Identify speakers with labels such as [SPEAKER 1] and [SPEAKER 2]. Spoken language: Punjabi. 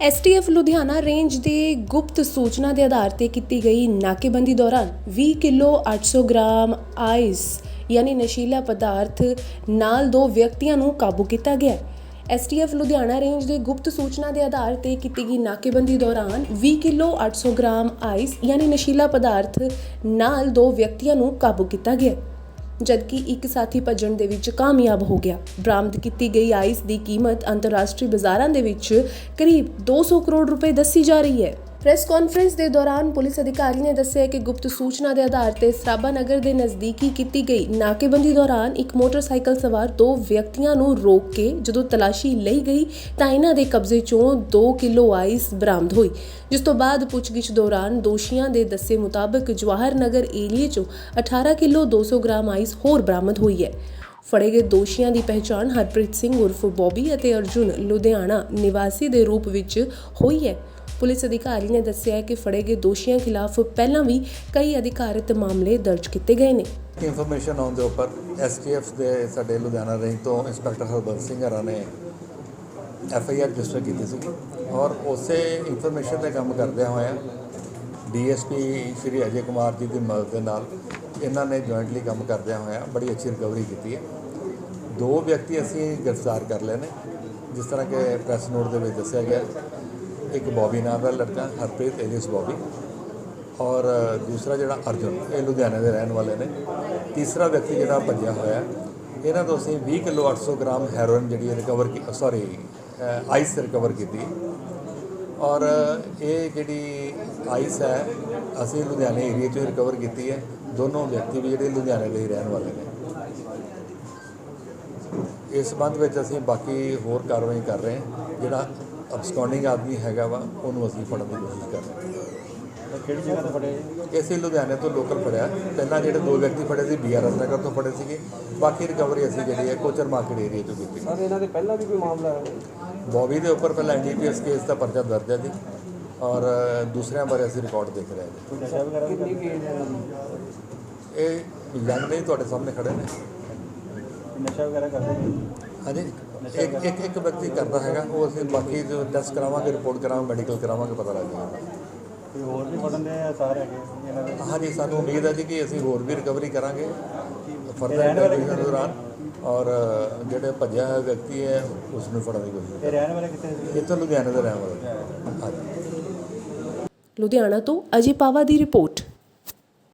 [SPEAKER 1] ਐਸਟੀਐਫ ਲੁਧਿਆਣਾ ਰੇਂਜ ਦੇ ਗੁਪਤ ਸੂਚਨਾ ਦੇ ਆਧਾਰ ਤੇ ਕੀਤੀ ਗਈ ਨਾਕੇਬੰਦੀ ਦੌਰਾਨ 20 ਕਿਲੋ 800 ਗ੍ਰਾਮ ਆਈਸ, ਯਾਨੀ ਨਸ਼ੀਲਾ ਪਦਾਰਥ ਨਾਲ ਦੋ ਵਿਅਕਤੀਆਂ ਨੂੰ ਕਾਬੂ ਕੀਤਾ ਗਿਆ ਐਸਟੀਐਫ ਲੁਧਿਆਣਾ ਰੇਂਜ ਦੇ ਗੁਪਤ ਸੂਚਨਾ ਦੇ ਆਧਾਰ ਤੇ ਕੀਤੀ ਗਈ ਨਾਕੇਬੰਦੀ ਦੌਰਾਨ 20 ਕਿਲੋ 800 ਗ੍ਰਾਮ ਆਈਸ, ਯਾਨੀ ਨਸ਼ੀਲਾ ਪਦਾਰਥ ਨਾਲ ਦੋ ਵਿਅਕਤੀਆਂ ਨੂੰ ਕਾਬੂ ਕੀਤਾ ਗਿਆ ਜਦਕਿ ਇੱਕ ਸਾਥੀ ਭੱਜਣ ਦੇ ਵਿੱਚ ਕਾਮਯਾਬ ਹੋ ਗਿਆ। ਬਰਾਮਦ ਕੀਤੀ ਗਈ ਆਈਸ ਦੀ ਕੀਮਤ ਅੰਤਰਰਾਸ਼ਟਰੀ ਬਾਜ਼ਾਰਾਂ ਦੇ ਵਿੱਚ ਕਰੀਬ 200 ਕਰੋੜ ਰੁਪਏ ਦੱਸੀ ਜਾ ਰਹੀ ਹੈ। ਪ੍ਰੈਸ ਕਾਨਫਰੰਸ ਦੇ ਦੌਰਾਨ ਪੁਲਿਸ ਅਧਿਕਾਰੀ ਨੇ ਦੱਸਿਆ ਕਿ ਗੁਪਤ ਸੂਚਨਾ ਦੇ ਆਧਾਰ ਤੇ ਸਰਾਭਾ ਨਗਰ ਦੇ ਨਜ਼ਦੀਕੀ ਕੀਤੀ ਗਈ ਨਾਕੇਬੰਦੀ ਦੌਰਾਨ ਇੱਕ ਮੋਟਰਸਾਈਕਲ ਸਵਾਰ ਦੋ ਵਿਅਕਤੀਆਂ ਨੂੰ ਰੋਕ ਕੇ ਜਦੋਂ ਤਲਾਸ਼ੀ ਲਈ ਗਈ ਤਾਂ ਇਹਨਾਂ ਦੇ ਕਬਜ਼ੇ ਚੋਂ 2 ਕਿਲੋ ਆਈਸ ਬਰਾਮਦ ਹੋਈ, ਜਿਸ ਤੋਂ ਬਾਅਦ ਪੁੱਛਗਿੱਛ ਦੌਰਾਨ ਦੋਸ਼ੀਆਂ ਦੇ ਦੱਸੇ ਮੁਤਾਬਕ ਜਵਾਹਰ ਨਗਰ ਏਰੀਏ ਚੋਂ 18 ਕਿਲੋ 200 ਗ੍ਰਾਮ ਆਈਸ ਹੋਰ ਬਰਾਮਦ ਹੋਈ ਹੈ। ਫੜੇ ਗਏ ਦੋਸ਼ੀਆਂ ਦੀ ਪਹਿਚਾਣ ਹਰਪ੍ਰੀਤ ਸਿੰਘ ਉਰਫ ਬੋਬੀ ਅਤੇ ਅਰਜੁਨ ਲੁਧਿਆਣਾ ਨਿਵਾਸੀ ਦੇ ਰੂਪ ਵਿੱਚ ਹੋਈ ਹੈ। ਪੁਲਿਸ ਅਧਿਕਾਰੀ ਨੇ ਦੱਸਿਆ ਕਿ ਫੜੇ ਗਏ ਦੋਸ਼ੀਆਂ ਖਿਲਾਫ ਪਹਿਲਾਂ ਵੀ ਕਈ ਅਧਿਕਾਰਤ ਮਾਮਲੇ ਦਰਜ ਕੀਤੇ ਗਏ ਨੇ।
[SPEAKER 2] ਇਨਫੋਰਮੇਸ਼ਨ ਆਉਣ ਦੇ ਉੱਪਰ ਐਸਟੀਐਫ ਦੇ ਸਾਡੇ ਲੁਧਿਆਣਾ ਰੇਂਜ ਤੋਂ ਇੰਸਪੈਕਟਰ ਹਰਬੰਸ ਸਿੰਘ ਹਰਾ ਨੇ ਐਫ ਆਈ ਆਰ ਰਜਿਸਟਰ ਕੀਤੀ ਸੀ ਔਰ ਉਸੇ ਇਨਫੋਰਮੇਸ਼ਨ ਤੇ ਕੰਮ ਕਰਦਿਆਂ ਹੋਇਆਂ ਡੀਐਸਪੀ ਸ਼੍ਰੀ ਅਜੇ ਕੁਮਾਰ ਜੀ ਦੀ ਮਦਦ ਦੇ ਨਾਲ ਇਹਨਾਂ ਨੇ ਜੁਆਇੰਟਲੀ ਕੰਮ ਕਰਦਿਆਂ ਹੋਇਆ ਬੜੀ ਅੱਛੀ ਰਿਕਵਰੀ ਕੀਤੀ ਹੈ। ਦੋ ਵਿਅਕਤੀ ਅਸੀਂ ਗ੍ਰਿਫਤਾਰ ਕਰ ਲਏ ਨੇ, ਜਿਸ ਤਰ੍ਹਾਂ ਕਿ ਪ੍ਰੈਸ ਨੋਟ ਦੇ ਵਿੱਚ ਦੱਸਿਆ ਗਿਆ। ਇੱਕ ਬੌਬੀ ਨਾਮ ਦਾ ਲੜਕਾ, ਹਰਪ੍ਰੀਤ ਏਲੀਅਸ ਬੌਬੀ। ਔਰ ਦੂਸਰਾ ਜਿਹੜਾ ਅਰਜੁਨ, ਇਹ ਲੁਧਿਆਣੇ ਦੇ ਰਹਿਣ ਵਾਲੇ ਨੇ। ਤੀਸਰਾ ਵਿਅਕਤੀ ਜਿਹੜਾ ਭੱਜਿਆ ਹੋਇਆ, ਇਹਨਾਂ ਤੋਂ ਅਸੀਂ 20 ਕਿਲੋ 800 ਗ੍ਰਾਮ ਹੈਰੋਇਨ ਜਿਹੜੀ ਰਿਕਵਰ ਕੀ ਸੌਰੀ ਆਈਸ ਰਿਕਵਰ ਕੀਤੀ। ਔਰ ਇਹ ਜਿਹੜੀ ਆਈਸ ਹੈ, ਅਸੀਂ ਲੁਧਿਆਣੇ ਏਰੀਆ ਤੋਂ ਰਿਕਵਰ ਕੀਤੀ ਹੈ। ਦੋਨੋਂ ਵਿਅਕਤੀ ਵੀ ਜਿਹੜੇ ਲੁਧਿਆਣੇ ਦੇ ਰਹਿਣ ਵਾਲੇ ਨੇ। ਇਸ ਸੰਬੰਧ ਵਿੱਚ ਅਸੀਂ ਬਾਕੀ ਹੋਰ ਕਾਰਵਾਈ ਕਰ ਰਹੇ ਹਾਂ, ਜਿਹੜਾ ਅਬਸਕੌਂਡਿੰਗ ਆਦਮੀ ਹੈਗਾ ਵਾ ਉਹਨੂੰ ਅਸੀਂ ਫੜਨ ਦੀ ਕੋਸ਼ਿਸ਼ ਕਰ ਰਹੇ ਹਾਂ।
[SPEAKER 3] ਕਿਹੜੀ ਜਗ੍ਹਾ ਤੋਂ ਫੜੇ ਜੀ?
[SPEAKER 2] ਇਸੇ ਲੁਧਿਆਣੇ ਤੋਂ ਲੋਕਲ ਫੜਿਆ। ਪਹਿਲਾਂ ਜਿਹੜੇ ਦੋ ਵਿਅਕਤੀ ਫੜੇ ਸੀ ਬੀਆਰਐਸ ਨਗਰ ਤੋਂ ਫੜੇ ਸੀਗੇ। ਬਾਕੀ ਰਿਕਵਰੀ ਅਸੀਂ ਜਿਹੜੀ ਹੈ ਕੋਚਰ ਮਾਰਕੀਟ ਏਰੀਆ ਤੋਂ ਕੀਤੀ।
[SPEAKER 3] ਸਰ ਇਹਨਾਂ ਦੇ ਪਹਿਲਾਂ ਵੀ ਕੋਈ ਮਾਮਲਾ ਹੈ?
[SPEAKER 2] ਬੌਬੀ ਦੇ ਉੱਪਰ ਪਹਿਲਾਂ ਐਨਡੀਪੀਐਸ ਕੇਸ ਦਾ ਪਰਚਾ ਦਰਜ ਹੈ ਜੀ। ਔਰ ਦੂਸਰਿਆਂ ਬਾਰੇ ਅਸੀਂ ਰਿਕਾਰਡ ਦੇਖ ਰਹੇ ਹਾਂ
[SPEAKER 3] ਨਸ਼ਾ ਵਗੈਰਾ ਕਿੰਨੀ?
[SPEAKER 2] ਇਹ ਯੰਗ ਨਹੀਂ ਤੁਹਾਡੇ ਸਾਹਮਣੇ ਖੜੇ ਨੇ।
[SPEAKER 3] ਨਸ਼ਾ ਵਗੈਰਾ ਕਰਦੇ ਨੇ?
[SPEAKER 2] ਹਾਂਜੀ। ਇੱਕ ਇੱਕ ਇੱਕ ਵਿਅਕਤੀ ਕਰਦਾ ਹੈਗਾ ਉਹ ਅਸੀਂ ਬਾਕੀ ਜੋ ਟੈਸਟ ਕਰਾਵਾਂਗੇ ਰਿਪੋਰਟ ਕਰਾਵਾਂਗੇ ਮੈਡੀਕਲ ਕਰਾਵਾਂਗੇ ਪਤਾ ਲੱਗ ਜਾਏਗਾ।
[SPEAKER 3] ਕੋਈ ਹੋਰ ਵੀ ਫੜਨ ਦੇ ਆਸਾਰ ਹੈਗੇ? ਇਹਨਾਂ ਦੇ
[SPEAKER 2] ਹਾਂਜੀ ਸਾਨੂੰ ਉਮੀਦ ਹੈ ਜੀ ਕਿ ਅਸੀਂ ਹੋਰ ਵੀ ਰਿਕਵਰੀ ਕਰਾਂਗੇ। ਫਰਦਰ ਇਨਵੈਸਟੀਗੇਸ਼ਨ ਦੌਰਾਨ। ਔਰ ਜਿਹੜੇ ਭੱਜਿਆ ਹੋਇਆ ਵਿਅਕਤੀ ਹੈ ਉਸ ਨੂੰ ਫੜਨ ਦੀ ਕੋਸ਼ਿਸ਼
[SPEAKER 3] ਇਹ ਰਹਿਣ ਵਾਲੇ ਕਿੱਥੇ ਸੀ
[SPEAKER 2] ਇੱਥੋਂ ਲੁਧਿਆਣੇ ਦਾ ਰਹਿਣ ਵਾਲਾ। ਹਾਂਜੀ।
[SPEAKER 1] ਲੁਧਿਆਣਾ ਤੋਂ ਅਜੇ ਪਾਵਾ ਦੀ ਰਿਪੋਰਟ।